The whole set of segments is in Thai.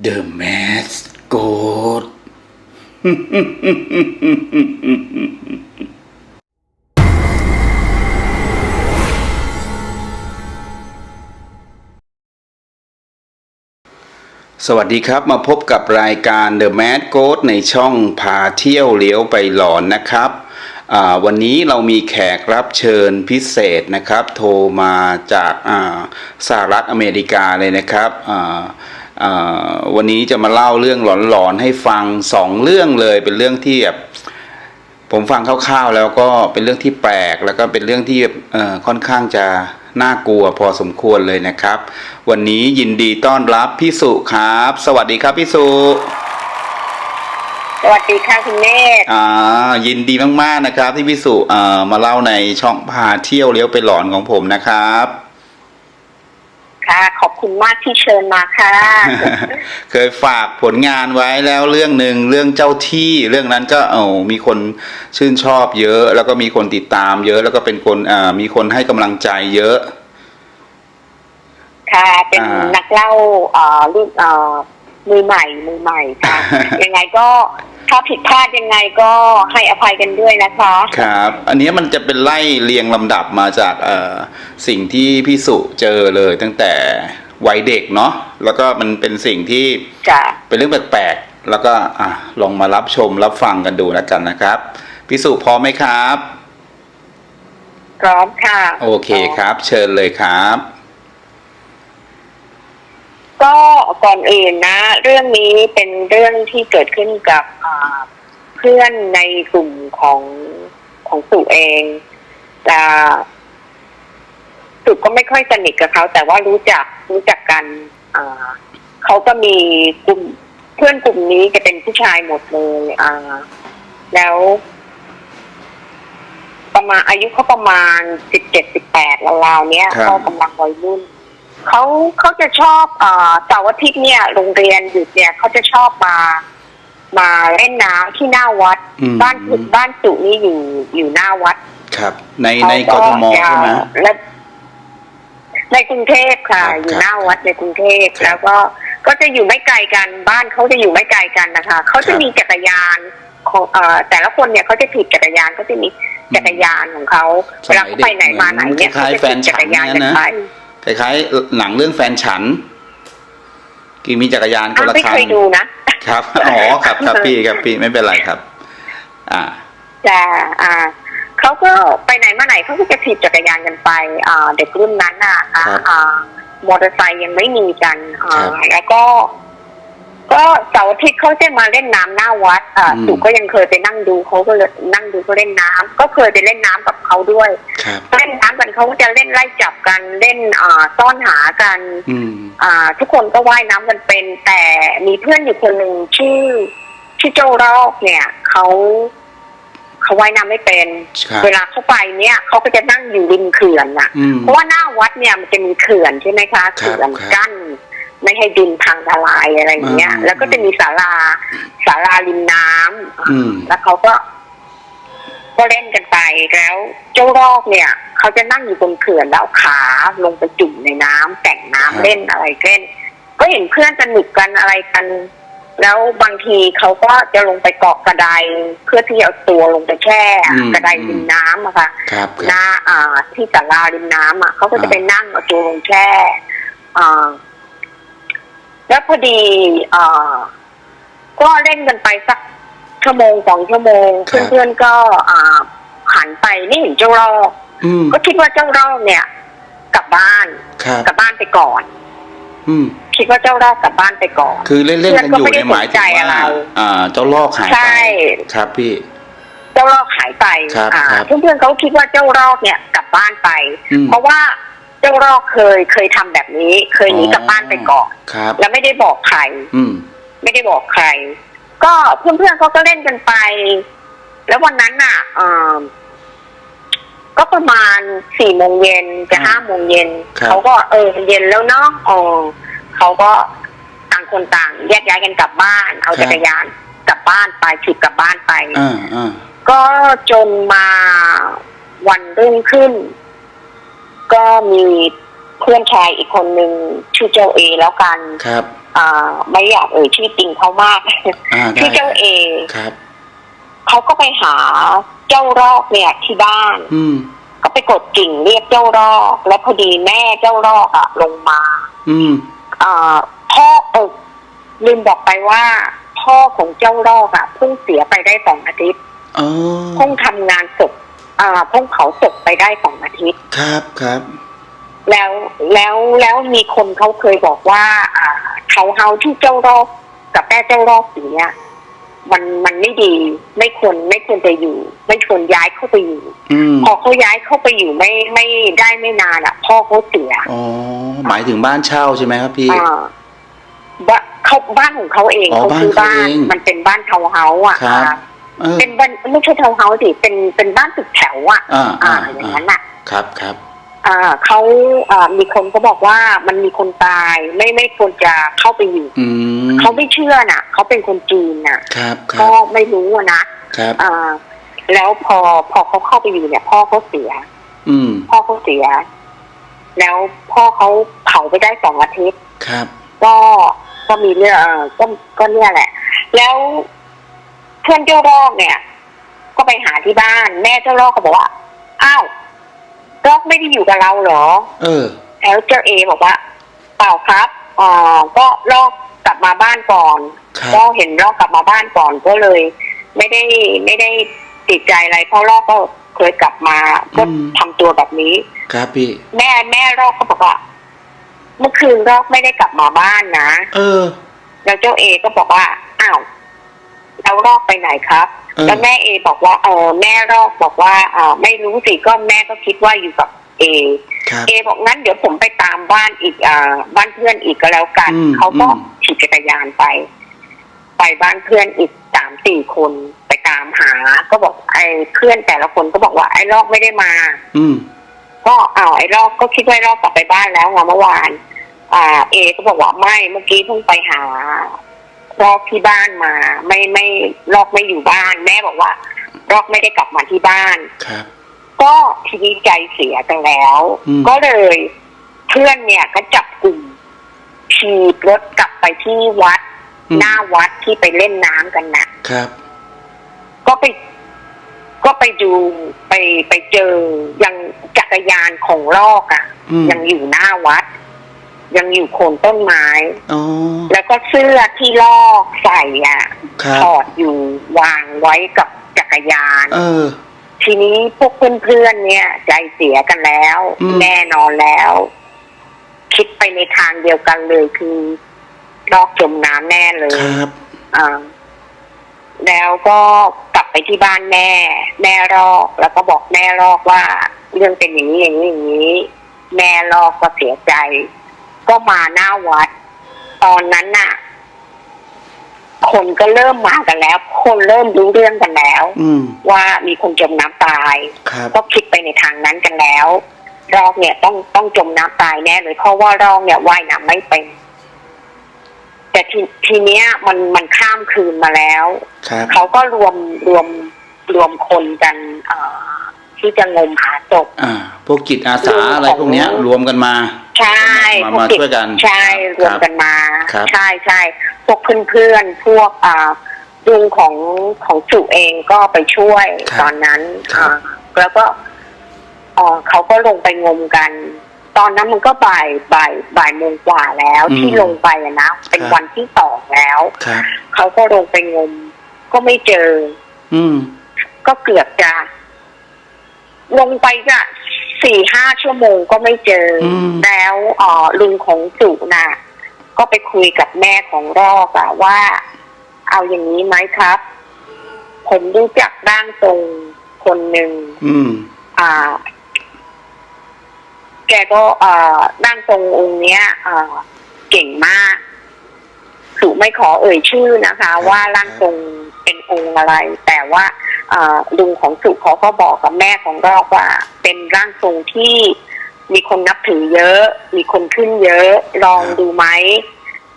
The Mask Goat สวัสดีครับมาพบกับรายการ The Mad Goat ในช่องพาเที่ยวเลี้ยวไปหลอนนะครับ วันนี้เรามีแขกรับเชิญพิเศษนะครับ โทรมาจากาสหรัฐอเมริกาเลยนะครับ วันนี้จะมาเล่าเรื่องหลอนๆให้ฟังสองเรื่องเลย เป็นเรื่องที่แบบผมฟังคร่าวๆแล้วก็เป็นเรื่องที่แปลก แล้วก็เป็นเรื่องที่เอ่อค่อนข้างจะน่ากลัวพอสมควรเลยนะครับ วันนี้ยินดีต้อนรับพี่สุครับ สวัสดีครับพี่สุสวัสดีค่ะคุณเมธอ่า ยินดีมากๆนะครับ ที่พี่สุเอ่อมาเล่าในช่องพาเที่ยวเลี้ยวไปหลอนของผมนะครับ ค่ะ ขอบคุณมากที่เชิญมาค่ะ เคยฝากผลงานไว้แล้วเรื่องหนึ่งเรื่องเจ้าที่เรื่องนั้นก็เออมีคนชื่นชอบเยอะ แล้วก็มีคนติดตามเยอะ แล้วก็เป็นคนอ่ามีคนให้กำลังใจเยอะ ค่ะ เป็นอ่านันักเล่าเอ่อรุ่นเอ่อมือใหม่มือใหม่ค่ะยังไงก็ ถ้าผิดพลาดยังไงก็ให้อภัยกันด้วยนะคะ ครับ อันนี้มันจะเป็นไล่เรียงลำดับมาจากเอ่อสิ่งที่พี่สุเจอเลยตั้งแต่วัยเด็กเนาะแล้วก็มันเป็นสิ่งที่จ้ะ เป็นเรื่องแปลกๆแล้วก็อะลองมารับชมรับฟังกันดูแล้วกันนะครับ พี่สุพร้อมไหมครับ พร้อมค่ะ โอเคครับ เชิญเลยครับ ก็ก่อนอื่นนะ เรื่องนี้เป็นเรื่องที่เกิดขึ้นกับอ่าเพื่อนในกลุ่มของของสุเองแต่สุก็ไม่ค่อยสนิทกับเขา แต่ว่ารู้จักรู้จักกันอ่าเขาก็มีกลุ่มเพื่อนกลุ่มนี้จะเป็นผู้ชายหมดเลยอ่า แล้ว ประมาณอายุเขาประมาณสิบเจ็ดสิบแปดราวๆเนี้ยครับเขากำลังวัยรุ่น เขาเขาจะชอบเอ่อเสาร์อาทิตย์เนี่ยโรงเรียนหยุดเนี่ยเขาจะชอบมา มาเล่นน้ำที่หน้าวัด อืม บ้านสุบ้านสุนี่อยู่อยู่หน้าวัดครับ ในเขาในกทมใช่ไหม และในกรุงเทพค่ะ ครับอยู่หน้าวัดในกรุงเทพครับแล้วก็ก็จะอยู่ไม่ไกลกันบ้านเขาจะอยู่ไม่ไกลกันนะคะเขาคจะรับ มีจักรยานของเอ่อแต่ละคนเนี่ยเขาจะถีบจักรยานเขาจะมีจักรยานของเขาสเวมัลายเขาไปไหนมาไหนเนี่ยคล้ายๆเขาจะถีบจักรยานกันแฟนฉันเนี่ยนะ ไป คล้ายๆหนังเรื่องแฟนฉันกี่มีจักรยานคนอ้าวละไม่คัเคนยดูนะครับอ๋อครับครับพี่ครับพี่ไม่เป็นไรครับ อ่าแต่อ่าเขาก็ไปไหนมาไหนเขาก็จะถีบจักรยานกันไปอ่าเด็กรุ่นนั้นอะอ่าครับอ่ามอเตอร์ไซค์ยังไม่มีกันอ่าครับแล้วก็ ก็เสาร์อาทิตย์เขาจะมาเล่นน้ำหน้าวัดอ่าอืม สุก็ยังเคยไปนั่งดูเขาก็เลยนั่งดูเขาเล่นน้ำก็เคยไปเล่นน้ำกับเขาด้วย ครับ เล่นน้ำกันเขาก็จะเล่นไล่จับกันเล่นอ่าซ่อนหากันอืม อ่าทุกคนก็ว่ายน้ำกันเป็น แต่มีเพื่อนอยู่คนหนึ่งชื่อชื่อโจรอกเนี่ยเขาเขาว่ายน้ำไม่เป็น ครับ เวลาเขาไปเนี่ยเขาก็จะนั่งอยู่ริมเขื่อนน่ะ อืม เพราะว่าหน้าวัดเนี่ยมันจะมีเขื่อนใช่ไหมคะเขื่อนครับ กั้น ไม่ให้ดินพังทลายอะไรอย่างเงี้ยอืมแล้วก็จะมีศาลาศาลาริมน้ำอืมแล้วเขาก็ก็เล่นกันไปแล้วเจ้ารอกเนี่ย เขาจะนั่งอยู่บนเขื่อนแล้วเอาขาลงไปจุ่มในน้ำแต่งน้ำครับเล่นอะไรเล่น ก็เห็นเพื่อนสนุกกันอะไรกัน แล้วบางทีเขาก็จะลงไปเกาะกระไดเพื่อที่จะเอาตัวลงไปแช่อืมกระไดริมน้ำอะค่ะครับคหรับน้าอ่าที่ศาลาริมน้ำอะเขาก็จะอ่าไปนั่งเอาตัวลงแช่อ่า แล้วพอดีอ่าก็เล่นกันไปสักชั่วโมงสองชั่วโมงเพื่อนๆก็อ่าหันไปนี่เห็นเจ้ารอกอืมก็คิดว่าเจ้ารอกเนี่ย กลับบ้านครับกลับบ้านไปก่อน อืมคิดว่าเจ้ารอกกลับบ้านไปก่อน คือเล่นๆกันอยู่เพื่อนก็ไม่ได้ในยหมายถึงสนใจอะว่าไรอ่า เจ้าลอกหายใช่ ไปครับพี่ เจ้ารอกหายไปครับอ่าครับเพื่อนๆเขาคิดว่าเจ้ารอกเนี่ยกลับบ้านไป อืม เพราะว่า เจ้ารอกเคยเคยทำแบบนี้ เคยหนีกลับบ้านไปก่อนครับ แล้วไม่ได้บอกใคร อืม ไม่ได้บอกใคร ก็เพื่อนๆเขาก็เล่นกันไป แล้ววันนั้นน่ะเอ่อก็ประมาณสี่โมงเย็นจะอ่าห้าโมงเย็นครับ เขาก็เออเย็นแล้วเนาะเออเขาก็ต่างคนต่าง แยกย้ายกันกลับบ้าน เอาจักรยานกลับบ้านไปถีบกลับบ้านไป อ่าอ่าก็จนมาวันรุ่งขึ้น ก็มีเพื่อนชายอีกคนหนึ่งชื่อเจ้าเอแล้วกันครับอ่าไม่อยากเอ่ยชื่อจริงเขามากอ่าได้ชื่อเจ้าเอครับเขาก็ไปหาเจ้ารอกเนี่ยที่บ้าน อืมก็ไปกดกิ่งเรียกเจ้ารอก แล้วพอดีแม่เจ้ารอกอะลงมา อืมอ่าพ่อเออลืมบอกไปว่าพ่อของเจ้ารอกอะเพิ่งเสียไปได้สองอาทิตย์อ๋อเพิ่งทำงานศพ อ่าเพิ่งเผาศพไปได้สองอาทิตย์ ครับครับ แล้วแล้วแล้วมีคนเขาเคยบอกว่า อ่าเขาเฮาที่เจ้ารอกกับแม่เจ้ารอกสีเนี่ยมันมันไม่ดีไม่ควรไม่ควรจะอยู่ ไม่ควรย้ายเข้าไปอยู่ อืมพอเขาย้ายเข้าไปอยู่ไม่ไม่ได้ไม่นานอะ พ่อเขาเสียอ๋อหมายถึงบ้านเช่าใช่ไหมครับพี่ อ่าบ้านเขาบ้านของเขาเองอ๋อเขาซื้อบ้าบ้านนเขาเองมันเป็นบ้านทาวน์เฮาส์อะครับ อ่า เออเป็นบ้านไม่ใช่ทาวน์เฮาส์สิเป็นเป็นบ้านตึกแถวอะอ่าอ่าอ่าอย่างนั้นอะครับครับอ่าเขาอ่ามีคนก็บอกว่ามันมีคนตายไม่ไม่ควรจะเข้าไปอยู่อืมเขาไม่เชื่อน่ะเขาเป็นคนจีนน่ะครับคก็รับไม่รู้อะนะครับอ่าแล้วพอพอเขาเข้าไปอยู่เนี่ย พ่อเขาเสีย อืม พ่อเขาเสีย แล้วพ่อเขาเผาไปได้สองอาทิตย์ครับ ก็ก็มีเรื่องเออก็ก็เนี่ยแหละ แล้ว เพื่อนเจ้ารอกเนี่ย ก็ไปหาที่บ้าน แม่เจ้ารอกก็บอกว่า อ้าวรอกไม่ได้อยู่กับเราเหรอ เออ แล้วเจ้าเอบอกว่า เปล่าครับอ่าก็ลอกกลับมาบ้านก่อน ครับ ก็เห็นลอกกลับมาบ้านก่อนก็เลย ไม่ได้ไม่ได้ติดใจอะไรเพราะลอกก็เคยกลับมาก็ทำตัวแบบนี้ ครับพี่ แม่แม่ลอกก็บอกว่า เมื่อคืนลอกไม่ได้กลับมาบ้านนะ เออ แล้วเจ้าเอก็บอกว่า อ้าว แล้วลอกไปไหนครับเออแล้วแม่เอบอกว่าเออแม่ลอกบอกว่าเออไม่รู้สิก็แม่ก็คิดว่าอยู่กับเอครับเอบอกงั้นเดี๋ยวผมไปตามบ้านอีกอ่าบ้านเพื่อนอีกก็แล้วกันอืมเขาก็อืมขี่จักรยานไป ไปบ้านเพื่อนอีกสามสี่คนไปตามหา ก็บอกไอ้เพื่อนแต่ละคนก็บอกว่าไอ้ลอกไม่ได้มา อืมก็อ้าวไอ้ลอกก็คิดว่าไอ้ลอกกลับไปบ้านแล้วไงเมื่อวาน อ่า เอก็บอกว่าไม่เมื่อกี้เพิ่งไปหา ลอกที่บ้านมา ไม่ไม่ลอกไม่อยู่บ้าน แม่บอกว่าลอกไม่ได้กลับมาที่บ้านครับ ก็ทีนี้ใจเสียกันแล้วอืมก็เลยเพื่อนเนี่ยก็จับกลุ่มขี่รถกลับไปที่วัดอืมหน้าวัดที่ไปเล่นน้ำกันนะครับ ก็ไป ก็ไปดูไปไปเจอยังจักรยานของลอกอะ่ะอืมยังอยู่หน้าวัด ยังอยู่โคนต้นไม้ อ๋อ แล้วก็เสื้อที่ลอกใส่อะครับ ถอดอยู่วางไว้กับจักรยาน เออ ทีนี้พวกเพื่อนๆเนี่ย ใจเสียกันแล้ว อืม แน่นอนแล้ว คิดไปในทางเดียวกันเลยคือลอกจมน้ำแน่เลย ครับ อ่าแล้วก็กลับไปที่บ้านแม่ แม่ลอกแล้วก็บอกแม่ลอกว่า เรื่องเป็นอย่างนี้อย่างนี้อย่างนี้ แม่ลอกก็เสียใจ ก็มาหน้าวัด ตอนนั้นน่ะ คนก็เริ่มมากันแล้ว คนเริ่มรู้เรื่องกันแล้ว อืม ว่ามีคนจมน้ำตาย ครับ ก็คิดไปในทางนั้นกันแล้ว รอกเนี่ยต้องต้องจมน้ำตายแน่เลยเพราะว่ารอกเนี่ยว่ายน้ำไม่เป็น แต่ทีทีเนี้ยมันมันข้ามคืนมาแล้ว ครับ เขาก็รวมรวมรวมคนกันเอ่อที่จะงมหาศพ อ่า พวกจิตอาสาอะไรพวกเนี้ย รวมกันมา ใช่มาพวกมาเด็กช่วยกันใช่รวมกันมา ครับใช่ใช่พวกเพื่อนๆพวกอ่าลุงของของสุเองก็ไปช่วยครับตอนนั้นครับ อ่าแล้วก็เอ่อเขาก็ลงไปงมกัน ตอนนั้นมันก็บ่ายบ่ายบ่ายโมงกว่าแล้วอืมที่ลงไปอะนะเป็นครับ วันที่สองแล้ว ครับ เขาก็ลงไปงม ก็ไม่เจอ อืม ก็เกือบจะ ลงไปก็ สี่ห้าชั่วโมงก็ไม่เจออมแล้วเอ่อลุงของสุน่ะ ก็ไปคุยกับแม่ของรอกอะว่า เอาอย่างนี้ไหมครับ ผมรู้จักร่างทรงคนหนึ่งอืมอ่า แกก็เอ่อร่างทรงองค์เนี้ยเอ่อเก่งมากสุไม่ขอเอ่ยชื่อนะคะครับว่าร่างทรงเป็นองค์อะไร แต่ว่าเอ่อ ลุงของสุเขาก็บอกกับแม่ของรอกว่า เป็นร่างทรงที่มีคนนับถือเยอะ มีคนขึ้นเยอะ ลองดูไหม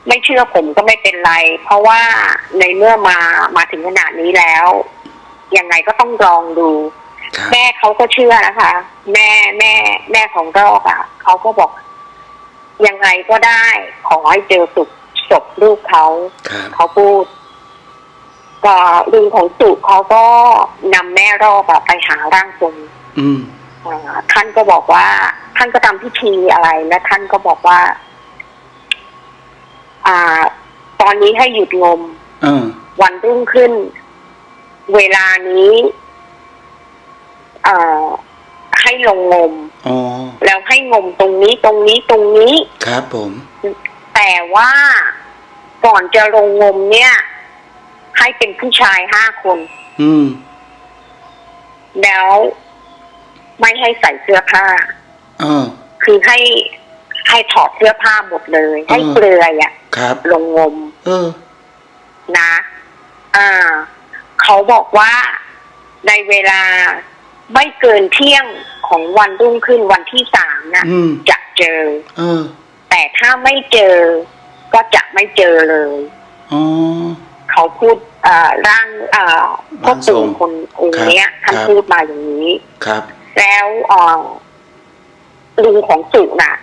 ไม่เชื่อผมก็ไม่เป็นไร เพราะว่าในเมื่อมามาถึงขนาดนี้แล้ว ยังไงก็ต้องลองดูครับแม่เขาก็เชื่อนะคะ แม่แม่ แม่ของรอกอะ่ะเขาก็บอก ยังไงก็ได้ ขอให้เจอสุศพลูกเขาครับเขาพูด ก็ลุงของสุเขาก็นำแม่รอบอะไปหาร่างทรงอืม อ่าท่านก็บอกว่า ท่านก็ทำพิธีอะไรและท่านก็บอกว่า อ่า ตอนนี้ให้หยุดงม เออ วันรุ่งขึ้น เวลานี้เอ่อให้ลงงม อ๋อ แล้วให้งมตรงนี้ตรงนี้ตรงนี้ ครับผม แต่ว่าก่อนจะลงงมเนี่ย ให้เป็นผู้ชายห้าคน อืม แล้วไม่ให้ใส่เสื้อผ้า เออ คือให้ให้ถอดเสื้อผ้าหมดเลย ให้อืมเปลือยอะครับ ลงงม เออ นะ อ่า เขาบอกว่าในเวลาไม่เกินเที่ยงของวันรุ่งขึ้นวันที่สามนะอืม จะเจอ เออแต่ถ้าไม่เจอก็จะไม่เจอเลย อ๋อ เขาพูดเอ่อร่างเอ่อพ่อปู่คนองค์เนี้ยครับท่านครับพูดมาอย่างนี้ครับ แล้วเอ่อลุงของสุน่ะ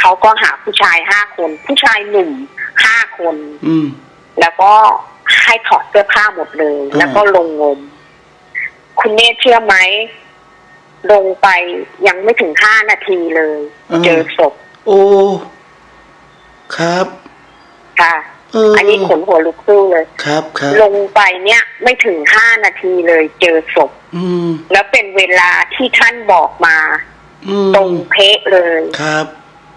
เขาก็หาผู้ชายห้าคน ผู้ชายหนุ่มห้าคน อืมแล้วก็ให้ถอดเสื้อผ้าหมดเลยอืมแล้วก็ลงงม คุณเนธเชื่อไหมลงไปยังไม่ถึงห้านาทีเลย เจอศพโอ้ ครับ ค่ะเอออัอันนี้ขนหัวลุกสู้เลย ครับครับลงไปเนี่ยไม่ถึงห้านาทีเลยเจอศพอืมแล้วเป็นเวลาที่ท่านบอกมาอืมตรงเพะเลยครับ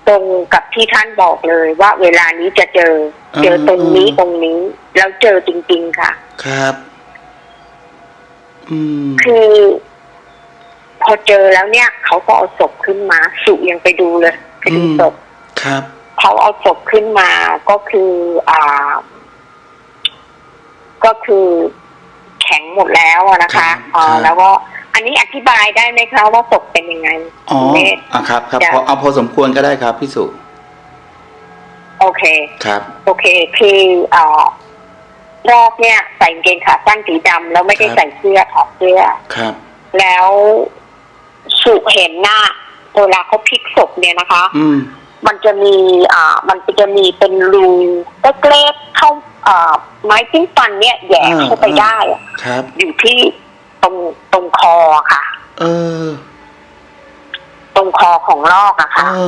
ตรงกับที่ท่านบอกเลยว่าเวลานี้จะเจออืมเจอตรงนี้อืมตรงนี้ แล้วเจอจริง ๆ ค่ะ ครับอืมคือ พอเจอแล้วเนี่ย เขาก็เอาศพขึ้นมา สุยังไปดูเลยไปดูอืมศพครับ เขาเอาศพขึ้นมาก็คืออ่า ก็คือแข็งหมดแล้วอะนะครัคะบอ่าครับแล้วก็อันนี้อธิบายได้ไหมคะว่าศพเป็นยังไงอ๋อคุณเนธอะครับ ครับจ้ะพอเอาพอสมควรก็ได้ครับพี่สุโอเคครับ โอเคคือเอ่อรอบเนี่ยใส่กางเกงขาสั้นสีดำแล้วไม่ได้ครับใส่เสื้อถอดเสื้อครับ แล้วสุเห็นหน้าเวลาเขาพลิกศพเนี่ยนะคะ อื มมันจะมีอ่ามันจะมีเป็นรูเล็กๆเข้าอ่าไม้จิ้มฟันเนี่ยแหย่อ่าเข้าไปได้อะครับ อยู่ที่ตรงตรงคอค่ะ เออ ตรงคอของลอกอะเอค่ะ อ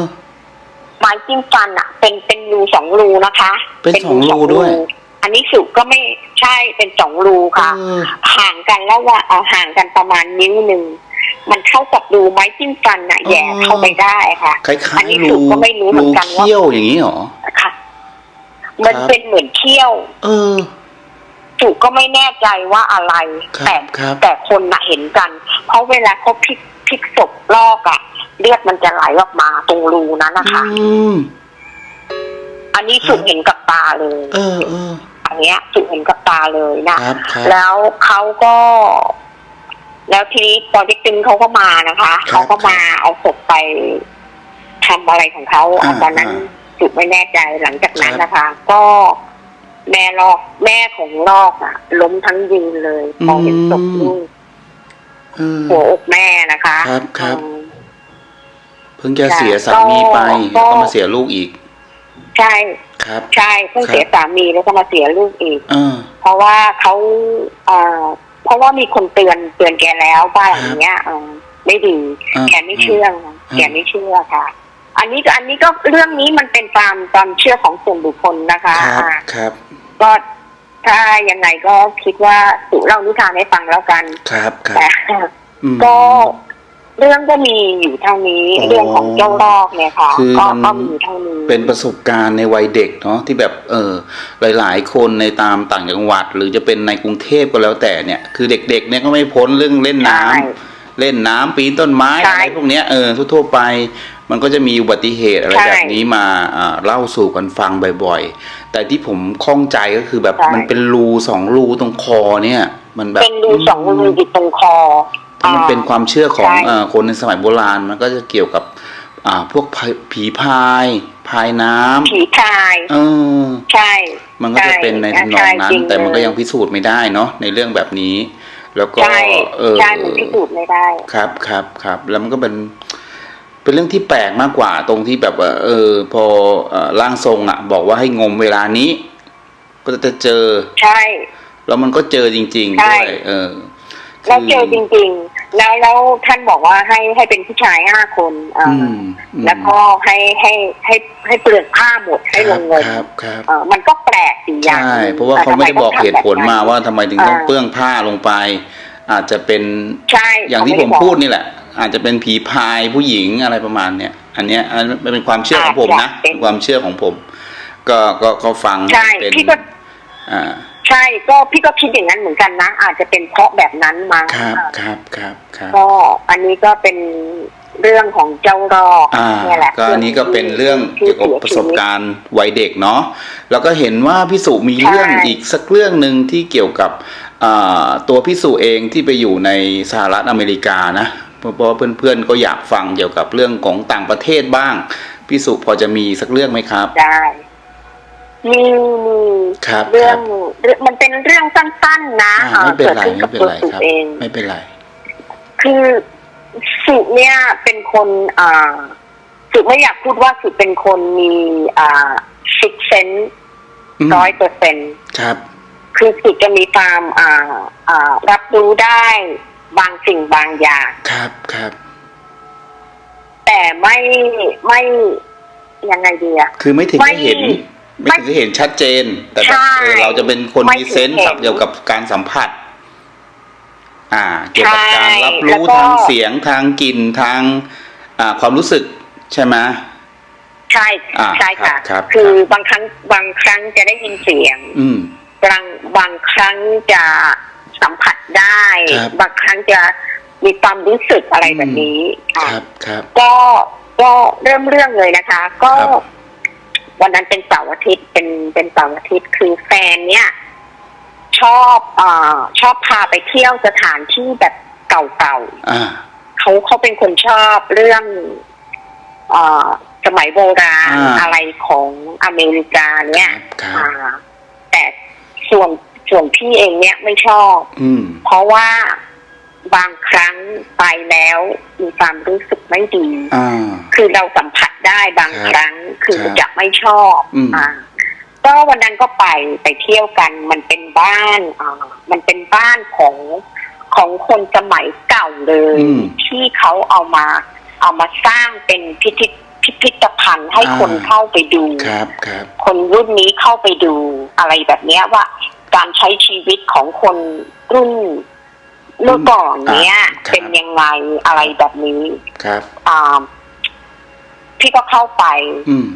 ไม้จิ้มฟันอะเป็นเป็นรูสองรูนะคะเป็นสองรูด้วย อันนี้สุก็ไม่ใช่เป็นสองรูค่ะ เออห่างกันแล้วว่าเอาห่างกันประมาณนิ้วหนึ่ง มันเท่ากับรูไม้จิ้มฟันอะแหย่เข้าไปได้ค่ะคล้อัายนนี้ๆสุรูก็ไม่รู้เหมืรูอนกันว่าเขี้ยวอย่างนี้เหรอค่ะ มันครับเป็นเหมือนเขี้ยว เออสุก็ไม่แน่ใจว่าอะไรครับแต่ครับแต่คนน่ะเห็นกัน เพราะเวลาเขาพลิกพลิกศพลอกอะเลือดมันจะไหลออกมาตรงรูนั้นนะคะอืมอันนี้สุเห็นกับตาเลย เออเอออันเนี้ยสุเห็นกับตาเลยนะครับครับแล้วเขาก็ แล้วทีนี้ปอเด็กตึงเขาก็มานะคะครับเขาก็มาเอาศพไปทำอะไรของเขาอ่าตอนนั้นอ่าจุดไม่แน่ใจหลังจากนั้นครับนะคะ ก็แม่ลอกแม่ของลอกอะล้มทั้งยืนเลยพอเห็นศพลูกเออ หัวอกแม่นะคะครับครับ อืม เพิ่งจะจ้ะเสียสามีไปก็ แล้วก็มาเสียลูกอีกใช่ครับ ใช่เพิ่งครับ เสียสามีแล้วก็มาเสียลูกอีก เออเพราะว่าเขาเอ่อ เพราะว่ามีคนเตือนเตือนแกแล้วบ้านหลังเนี้ยเออไม่ดีอ่าแกไม่เชื่อนะอ่าแกไม่เชื่อค่ะ อันนี้ก็อันนี้ก็เรื่องนี้มันเป็นตามตามเชื่อของส่วนบุคคลนะคะครับอ่าครับก็ถ้ายังไงก็คิดว่าสุเล่านิทานให้ฟังแล้วกันครับครับแต่อืมก็ เรื่องก็มีอยู่เท่านี้อ๋อเรื่องของเจ้าลอกเนี่ยค่ะคือก็มัน ก็มีเท่านี้เป็นประสบการณ์ในวัยเด็กเนาะที่แบบเออหลาย ๆ คนในตามต่างจังหวัด หรือจะเป็นในกรุงเทพก็แล้วแต่เนี่ย คือเด็ก ๆ เนี่ยก็ไม่พ้นเรื่องเล่นน้ำ ใช่ เล่นน้ำปีนต้นไม้ใช่อะไรพวกเนี้ยเออทั่วๆไป มันก็จะมีอุบัติเหตุอะไรใช่แบบนี้มาอ่าเล่าสู่กันฟังบ่อยๆ แต่ที่ผมข้องใจก็คือแบบใช่ มันเป็นรูสองรูตรงคอเนี่ย มันแบบเป็นรูสองรูอยู่ตรงคอ มันเป็นความเชื่อของใช่เอ่อคนในสมัยโบราณมันก็จะเกี่ยวกับ อ่า พวกผีผีพายพายน้ำผีพายเออใช่ มันก็จะเป็นในทำนองนั้นใช่จริงแต่มันก็เลยยังพิสูจน์ไม่ได้เนาะในเรื่องแบบนี้ แล้วก็ใช่เออใช่มันพิสูจน์ไม่ได้ ครับครับครับแล้วมันก็เป็นเป็นเรื่องที่แปลกมากกว่าตรงที่แบบว่าเออ พอเอ่อร่างทรงอะ บอกว่าให้งมเวลานี้ ก็จะเจอ ใช่ แล้วมันก็เจอจริงๆใช่ด้วยเออ เราเจอจริง ๆ แล้วแล้วท่านบอกว่าให้ให้เป็นผู้ชายห้าคนเอ่ออือมอืม แล้วก็ให้ให้ให้ให้เปลือกผ้าหมดให้ลงเงินครับครับเอ่อมันก็แปลกดีอย่างใช่หนึ่งเพราะว่าเขาไม่ได้บอกเหตุผลมาว่าทำไมถึงต้องาเปื้องผ้าลงไป อาจจะเป็นใช่อย่างที่เขผไได้มบอกพูดนี่แหละ อาจจะเป็นผีพายผู้หญิงอะไรประมาณเนี้ยอันเนี้ยอันนั้นเป็นความเชื่อของผมนะอาจจะเป็นเป็นความเชื่อของผม ก็ก็ก็ฟังใช่เป็นพี่ก็อ่า ใช่ก็พี่ก็คิดอย่างนั้นเหมือนกันนะ อาจจะเป็นเพราะแบบนั้นมาครับครับครับครับก็อันนี้ก็เป็นเรื่องของเจ้ารอกอ่าเนี่ยแหละก็อันนี้ก็เป็นเรื่องที่เกี่ยวกับประสบการณ์วัยเด็กเนาะแล้วก็เห็นว่าพี่สุมีเรื่องอีกสักเรื่องหนึ่งที่เกี่ยวกับอ่าตัวพี่สุเองที่ไปอยู่ในสหรัฐอเมริกานะเพราะเพราะว่าเพื่อนๆก็อยากฟังเกี่ยวกับเรื่องของต่างประเทศบ้างพี่สุพอจะมีสักเรื่องไหมครับได้ มีมีครับเรื่องครับเรื่องมันเป็นเรื่องสั้นๆนะอ่าไม่เป็นไรกิดขึ้ไม่กับเป็นตัวไรสุครับเองไม่เป็นไร คือสุเนี่ยเป็นคนอ่าสุไม่อยากพูดว่าสุเป็นคนมีอ่าซิกเซนอืมร้อยเปอร์เซ็นครับ คือสุจะมีความอ่าอ่ารับรู้ได้บางสิ่งบางอย่างครับครับ แต่ไม่ไม่ยังไงดีอะคือไม่ถึงไม่ให้เห็น ไม่ถึงให้เห็นชัดเจน แต่แบบใช่เออเราจะเป็นคนไม่มีถึงเซนส์เห็นกับเกี่ยวกับการสัมผัส อ่า เกี่ยวกับการรับใช่แล้วรู้ก็ทางเสียงทางกลิ่นทาง อ่า ความรู้สึกใช่ไหมใช่อ่าใช่ค่ะครับครับคือบางครั้งบางครั้งจะได้ยินเสียง อืมบางบางครั้งจะสัมผัสได้ครับบางครั้งจะมีความรู้สึกอะไรแบบนี้คอะรับครับ ก็ก็เริ่มเรื่องเลยนะคะ ก็ครับ วันนั้นเป็นเสาร์อาทิตย์เป็นเป็นเสาร์อาทิตย์คือแฟนเนี่ยชอบอ่าชอบพาไปเที่ยวสถานที่แบบเก่าอ่า ๆเขาเขาเป็นคนชอบเรื่องอ่าสมัยโบราณอ่า อะไรของอเมริกาเนี่ยครับ อ่า แต่ส่วนส่วนพี่เองเนี่ยไม่ชอบ อืม เพราะว่าบางครั้งไปแล้วมีความรู้สึกไม่ดี อ่า คือเราสัมผัส ได้บางครับครั้งคือครับจะไม่ชอบอืมอ่าก็วันนั้นก็ไปไปเที่ยวกัน มันเป็นบ้านอ่ามันเป็นบ้านของของคนสมัยเก่าเลยอืมที่เขาเอามาเอามาสร้างเป็นพิพิธพิพิธภัณฑ์ให้อ่าคนเข้าไปดูครับครับ คนรุ่นนี้เข้าไปดูอะไรแบบเนี้ยว่าการใช้ชีวิตของคนรุ่นเมื่อก่อนเนี้ยอ่าครับเป็นยังไงอะไรแบบนี้ครับอ่า พี่ก็เข้าไป อืม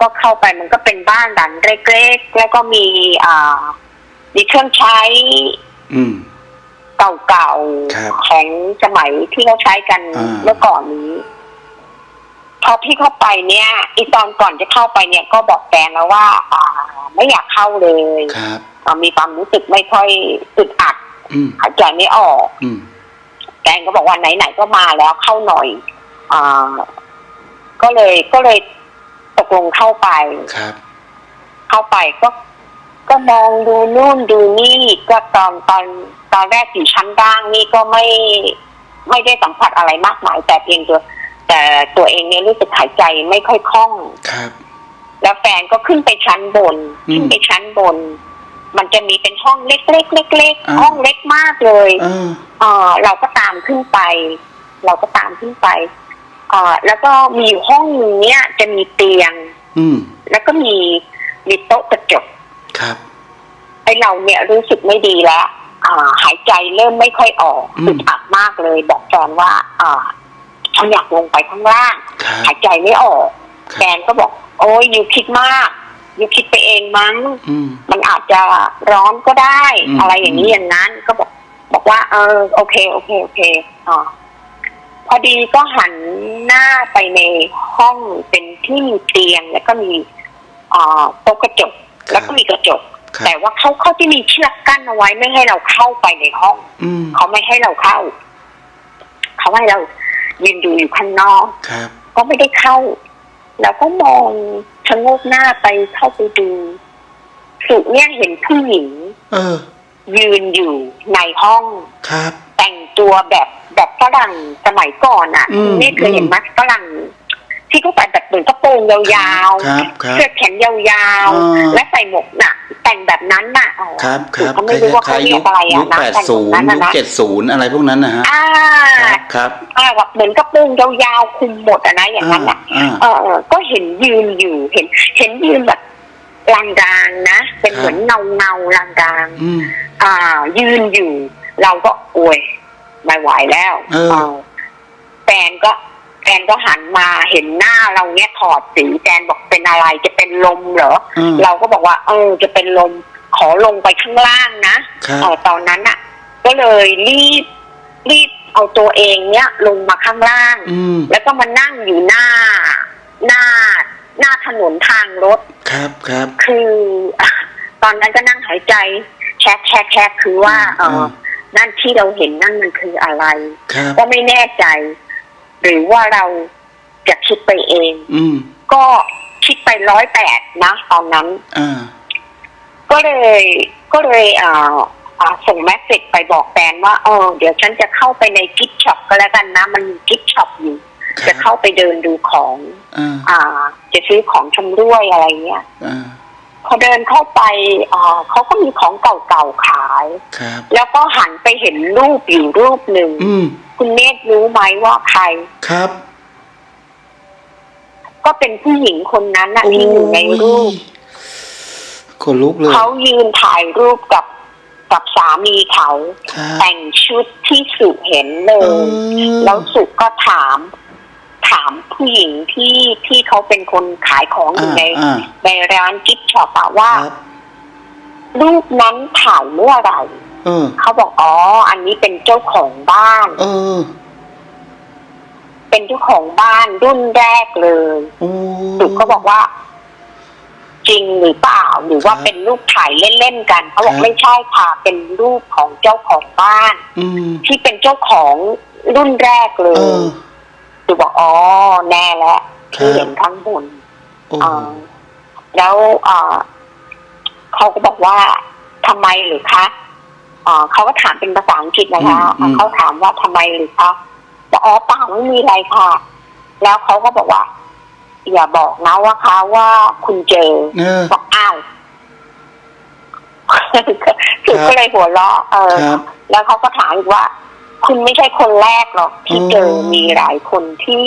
ก็เข้าไปมันก็เป็นบ้านหลังเล็กๆแล้วก็มีอ่ามีเครื่องใช้อืม เก่าครับๆของสมัยที่เขาใช้กันอ่า เมื่อก่อนนี้ พอพี่เข้าไปเนี่ยอีตอนก่อนจะเข้าไปเนี่ย ก็บอกแฟนแล้วว่า อ่า ไม่อยากเข้าเลยครับ อ่ามีความรู้สึกไม่ค่อยอึดอัดอืม หายใจไม่ออก อืมแฟนก็บอกว่าไหนๆก็มาแล้วเข้าหน่อย อ่า ก็เลยก็เลยตกลงเข้าไป ครับ เข้าไปก็ ก็มองดูนู่นดูนี่ ก็ตอนตอนตอนแรกอยู่ชั้นล่างนี่ก็ไม่ไม่ได้สัมผัสอะไรมากมาย แต่เพียงตัว แต่ตัวเองเนี่ยรู้สึกหายใจไม่ค่อยคล่อง ครับ แล้วแฟนก็ขึ้นไปชั้นบนอืมขึ้นไปชั้นบน มันจะมีเป็นห้องเล็กๆเล็กอ่าๆห้องเล็กมากเลยเออเออเราก็ตามขึ้นไป เราก็ตามขึ้นไปเออแล้วก็มีอยู่ห้องหนึงเนี่ยจะมีเตียง อืม แล้วก็มีมีโต๊ะกระจกครับ ไอเราเนี่ยรู้สึกไม่ดีแล้วอ่าหายใจเริ่มไม่ค่อยออกอืมอึดอัดมากเลย บอกแฟนว่าอ่าฉันอยากลงไปข้างล่าง ครับ หายใจไม่ออกคแฟรับ นก็บอก โอ้ยอยู่คิดมาก อยู่คิดไปเองมั้ง อืม มันอาจจะร้อนก็ได้ อืมอะไรอย่างนี้อย่างนั้น ก็บอก บอกว่า เออ โอเค โอเค โอเคอ่า พอดีก็หันหน้าไปในห้องเป็นที่มีเตียง แล้วก็มีอ่าโต๊ะกระจก แล้วก็มีกระจกครับแต่ว่าเขาเขาที่มีเชือกกั้นเอาไว้ไม่ให้เราเข้าไปในห้องอืมเขาไม่ให้เราเข้า เขาให้เรายืนดูอยู่ข้างนอกครับก็ไม่ได้เข้า แล้วก็มองชะโงกหน้าไปเข้าไปดูสุเนี่ยเห็นผู้หญิงเออ ยืนอยู่ในห้องครับ แต่งตัวแบบแบบฝรั่งสมัยก่อนอะอืม นี่เคยเห็นไหมฝรั่ง ที่เขาใส่แบบเหมือนกระโปรงยาวๆครับครับ เสื้อแขนยาวอ่า ๆ และใส่หมวกหนักแต่งแบบนั้นน่ะอ๋อครับครับเขาไม่รู้ว่าเขาเรียกอะไรยุอะคนะแปดแต่งศูแบบนย์นั้นยุนะคนะเจ็ดศูนย์อะไรพวกนั้นนะฮะอ่าครับครับอ่าแบบเหมือนกระโปรงยาวๆคุมหมดอะนะอย่างนั้นอะ อ่า เออก็เห็นยืนอยู่เห็น เห็นยืนแบบ ลางดางๆนะ เป็นครับเหมือนเงาเงาๆลางดางอืมๆอ่า ยืนอยู่ เราก็โอยไม่ไหวแล้วเอออแฟนก็แฟนก็หันมาเห็นหน้าเราเนี้ยถอดสีแฟนบอกเป็นอะไรจะเป็นลมเหรออืมเราก็บอกว่า เออ จะเป็นลมขอลงไปข้างล่างนะครับเออตอนนั้นอะ ก็เลยรีบรีบเอาตัวเองเนี้ยลงมาข้างล่างอืมแล้วก็มานั่งอยู่หน้าหน้า หน้าถนนทางรถ ครับครับ คือตอนนั้นก็นั่งหายใจแคกแคกแคกคือว่า เออมนั่นที่เราเห็นนั่นมันคืออะไรครับก็ไม่แน่ใจ หรือว่าเราจะคิดไปเอง อืมก็คิดไปร้อยแปดนะ ตอนนั้นอ่าก็เลยก็เลยอ่าอ่าส่งแมสเซจไปบอกแฟนว่าเออเดี๋ยวฉันจะเข้าไปในกิฟช็อปก็แล้วกันนะ มันมีกิฟช็อปอยู่ครับ จะเข้าไปเดินดูของอ่าอ่า จะซื้อของชำร่วยอะไรเงี้ยอ่าพอเดินเข้าไปอ่าเขาก็มีของเก่าๆขายครับแล้วก็หันไปเห็นรูปอยู่รูปหนึ่งอืมคุณเนตรรู้ไหมว่าใคร ครับ ก็เป็นผู้หญิงคนนั้นนะที่อยู่ในรูปขนลุกเลยเขายืนถ่ายรูปกับกับสามีเขาครับแต่งชุดที่สุเห็นเลเอยอแล้วสุก็ถาม ถามผู้หญิงที่ที่เขาเป็นคนขายของอยู่ในอ่า ในร้านกิฟช็อปอะว่า ครับรูปนั้นถ่ายเมื่อไหร่ เออ เขาบอกอ๋อ อันนี้เป็นเจ้าของบ้าน เออเป็นเจ้าของบ้านรุ่นแรกเลยโอ้ สุก็บอกว่า จริงหรือเปล่า หรือว่าครับเป็นรูปถ่ายเล่นๆกันเขาบอกครับ ไม่ใช่ค่ะเป็นรูปของเจ้าของบ้าน อืมที่เป็นเจ้าของรุ่นแรกเลเอย อ สุบอกอ๋อแน่แล้วครับที่เห็นข้างบนโอ้อ่าแล้วอ่าเขาก็บอกว่าทำไมหรือคะอ่าเขาก็ถามเป็นภาษาอังกฤษนะคะอ่าเขาถามว่าทำไมหรือคะบอกอ๋อเปล่าไม่มีอะไรค่ะ แล้วเขาก็บอกว่า อย่าบอกนะว่าคะว่าคุณเจอเออบอกอ้าวสุก็เลยหัวเราะเออครับแล้วเขาก็ถามอีกว่า คุณไม่ใช่คนแรกหรอกที่เจออ๋อมีหลายคนที่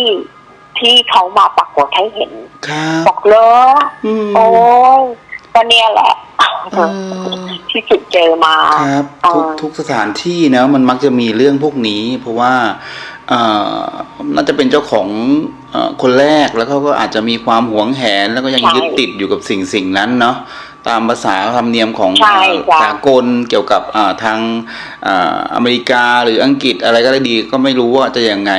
ที่เขามาปรากฏให้เห็นครับบอกเลยอืมโอ้ยก็เนี่ยแหละเออที่สุดเจอมาครับอ่าทุกทุกสถานที่นะมันมักจะมีเรื่องพวกนี้ เพราะว่าเอ่อน่าจะเป็นเจ้าของเอ่อคนแรกแล้วเขาก็อาจจะมีความหวงแหนแล้วก็ยังยึดติดอยู่กับสิ่งสิ่งนั้นเนาะ ตามภาษาธรรมเนียมของใช่เอ่อจ้ะสากลเกี่ยวกับอ่าทางอ่าอเมริกาหรืออังกฤษอะไรก็ได้ดี ก็ไม่รู้ว่าจะยังไง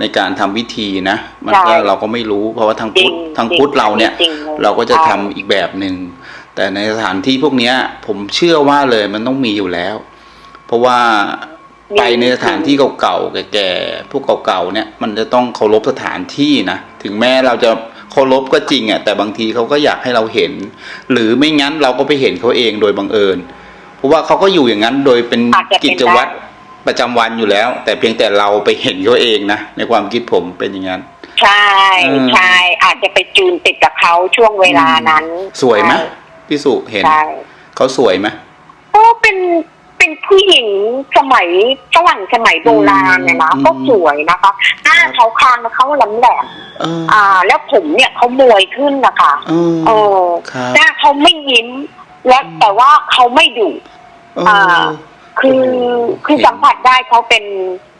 ในการทำพิธีนะ มันก็ใช่เราก็ไม่รู้เพราะว่าทางพุทธจริงทางพุทธเราเนี่ยจริงๆเลยเราก็จะใช่ทำอีกแบบหนึ่งแต่ในสถานที่พวกเนี้ย ผมเชื่อว่าเลยมันต้องมีอยู่แล้ว เพราะว่ามีไปในสถานที่เก่าๆแก่ๆพวกเก่าๆเนี่ย มันจะต้องเคารพสถานที่นะถึงแม้เราจะ เคารพก็จริงอะแต่บางทีเขาก็อยากให้เราเห็น หรือไม่งั้นเราก็ไปเห็นเขาเองโดยบังเอิญ เพราะว่าเขาก็อยู่อย่างนั้นโดยเป็นอาจจะเป็นกิจวัตรประจำวันอยู่แล้ว แต่เพียงแต่เราไปเห็นเขาเองนะในความคิดผมเป็นอย่างนั้นใช่อืมใช่อาจจะไปจูนติดกับเขาช่วงเวลานั้น สวยไหมพี่สุเห็นใช่เขาสวยไหมก็เป็น เป็นผู้หญิงสมัยฝรั่งสมัยโบราณเนี่ยนะอืมก็สวยนะคะ หน้าเขาคางเขาแหลมแหลมเออๆอ่า แล้วผมเนี่ยเขามวยขึ้นนะคะเออเออครับหน้าเขาไม่ยิ้ม และแต่ว่าเขาไม่ดุเอออ่า คือคือสัมผัสได้เขาเป็นอ่า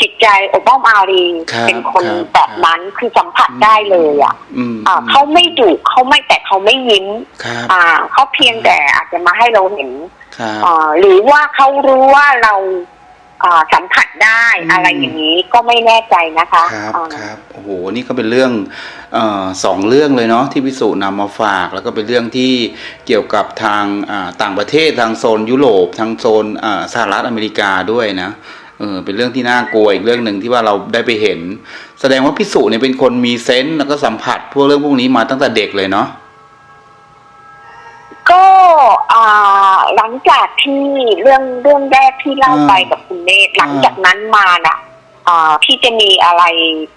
จิตใจอบอ้อมอารี ครับเป็นคนครับแบบนั้นคือสัมผัสได้เลยอะอืมอ่าเขาไม่ดุเขาไม่แต่เขาไม่ยิ้ม ครับอ่าเขาเพียงแต่อาจจะมาให้เราเห็นครับอ่าหรือว่าเขารู้ว่าเราอ่าสัมผัสได้อืมอะไรอย่างนี้ก็ไม่แน่ใจนะคะครับอ่า ครับโอ้โหนี่ก็เป็นเรื่องเอ่อสองเรื่องเลยเนาะที่พิสุนำมาฝาก แล้วก็เป็นเรื่องที่เกี่ยวกับทางอ่าต่างประเทศทางโซนยุโรปทางโซนอ่าสหรัฐอเมริกาด้วยนะ เออเป็นเรื่องที่น่ากลัวอีกเรื่องหนึ่งที่ว่าเราได้ไปเห็น แสดงว่าพิสุเนี่ยเป็นคนมีเซนส์แล้วก็สัมผัส พวกเรื่องพวกนี้มาตั้งแต่เด็กเลยเนาะก็อ่าหลังจากที่เรื่องเรื่องแรกที่เล่าไปกับคุณเนตรหลังจากนั้นมาน่ะอ่าพี่จะมีอะไร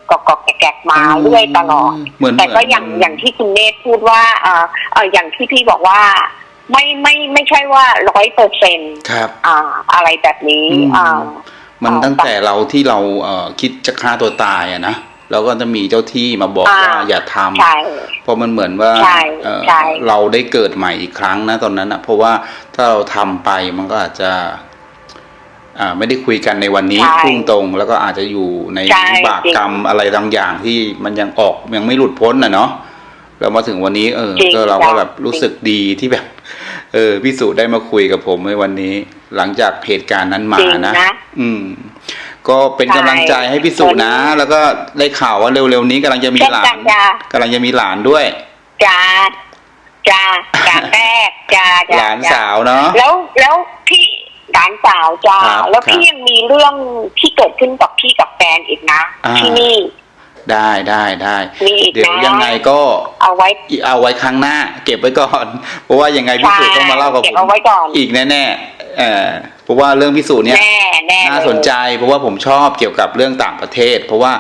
กอกๆแกกๆมาเรื่อยตลอดเหมือนแต่ก็เหมืนอย่างอย่างที่คุณเนตรพูดว่าเอ่อเอออย่างที่พี่บอกว่าไม่ไม่ไม่ใช่ว่าร้อยเปอร์เซ็นต์ครับอ่าอะไรแบบนี้อืมอ่า มันเอาตั้งแต่เราที่เราเอ่อคิดจะฆ่าตัวตายอะนะเราก็จะมีเจ้าที่มาบอกอ่าว่าอย่าทำใช่เพราะมันเหมือนว่าใช่เอ่อใช่เราได้เกิดใหม่อีกครั้งนะตอนนั้นนะเพราะว่าถ้าเราทำไปมันก็อาจจะอ่าไม่ได้คุยกันในวันนี้ใช่พุ่งตรงแล้วก็อาจจะอยู่ในใช่วิบากกรรมอะไรบางอย่างที่มันยังออกยังไม่หลุดพ้นนะเนาะแล้วมาถึงวันนี้ เออจริงก็เราก็จ้ะแบบรู้สึกดีที่แบบ เออพี่สุได้มาคุยกับผมในวันนี้ หลังจากเหตุการณ์นั้นมาจริงนะนะอืม ก็เป็นใช่กำลังใจให้พี่สุนะ แล้วก็ได้ข่าวว่าเร็วๆนี้กำลังจะมีเช่นหลากันนจ้ะกำลังจะมีหลานด้วยจ้าจ้าจ้าแรกจ้าจ้าหลานจ้สาวเนาะแล้วแล้วพี่หลานสาวจ้าครับแล้วครับพี่ยังมีเรื่องที่เกิดขึ้นกับพี่กับแฟนอีกนะอ่าที่นี่ ได้ได้ได้มีอีกเดี๋ยวนะยังไงก็เอาไว้เอาไว้ครั้งหน้า เก็บไว้ก่อน เพราะว่ายังไงพี่สุต้องมาเล่ากับผเก็บมเอาไว้ก่อนอีกแน่ๆเออเพราะว่าเรื่องพี่สุเนี่ยแน่แน่น่าสนใจ เพราะว่าผมชอบเกี่ยวกับเรื่องต่างประเทศ เพราะว่า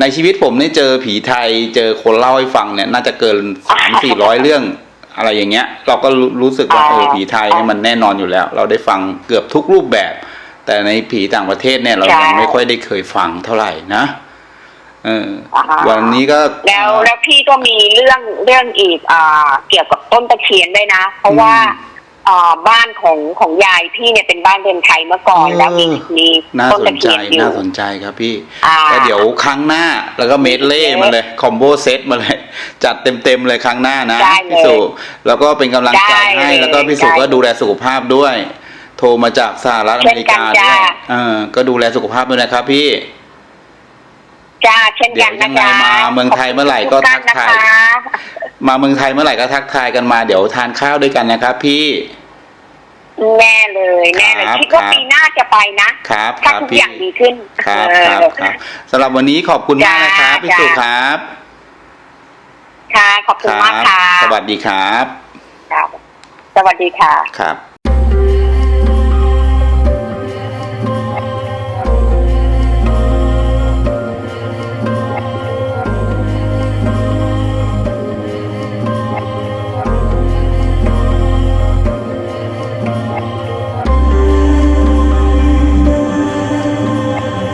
ในชีวิตผมเนี่ยเจอผีไทยเจอคนเล่าให้ฟังเนี่ย น่าจะเกินสามสี่ร้อยเรื่องอะไรอย่างเงี้ย เราก็รู้รู้สึกว่าเออผีไทยเนี่ยมันแน่นอนอยู่แล้ว เราได้ฟังเกือบทุกรูปแบบ แต่ในผีต่างประเทศเนี่ยเรายังไม่ค่อยได้เคยฟังเท่าไหร่นะ เอออ่าฮะวันนี้ก็แล้วแล้วพี่ก็มีเรื่องเรื่องอีกอ่าเกี่ยวกับต้นตะเคียนด้วยนะ เพราะว่าอืมอ่าบ้านของของยายพี่เนี่ยเป็นบ้านเรือนไทยเมื่อก่อนเออแล้วมีมีน่าต้นสตะนใจเคียนอยู่ น่าสนใจครับพี่อ่าแล้วเดี๋ยวครั้งหน้าแล้วก็เมดเล่มาเลยคอมโบเซตมาเลย จัดเต็มๆเลยครั้งหน้านะได้เลยพี่สุแล้วก็เป็นกำลังใจได้ให้เลยแล้วก็พี่สุได้ก็ดูแลสุขภาพด้วย โทรมาจากสหรัฐอเมริกาเช่นกันด้วยจ้าเออก็ดูแลสุขภาพด้วยนะครับพี่ จ้าเช่นกันนะเดี๋ยวยังไงจ๊ะมาเมืองไทยเมื่อไหร่ก็ทักทาย ขอบคุณนะคะมาเมืองไทยเมื่อไหร่ก็ทักทายกันมาเดี๋ยวทานข้าวด้วยกันนะครับ พี่ แน่เลยแน่เลยครับคิดว่าครับ ปีหน้าจะไปนะครับคถ้ารับทุกพี่อย่างดีขึ้นครับเออ ครับครับสำหรับวันนี้ขอบคุณมากนะครับจ้าพี่สุครับค่ะขอบคุณมากค่ะสวัสดีครับ ครับสวัสดีค่ะ ครับ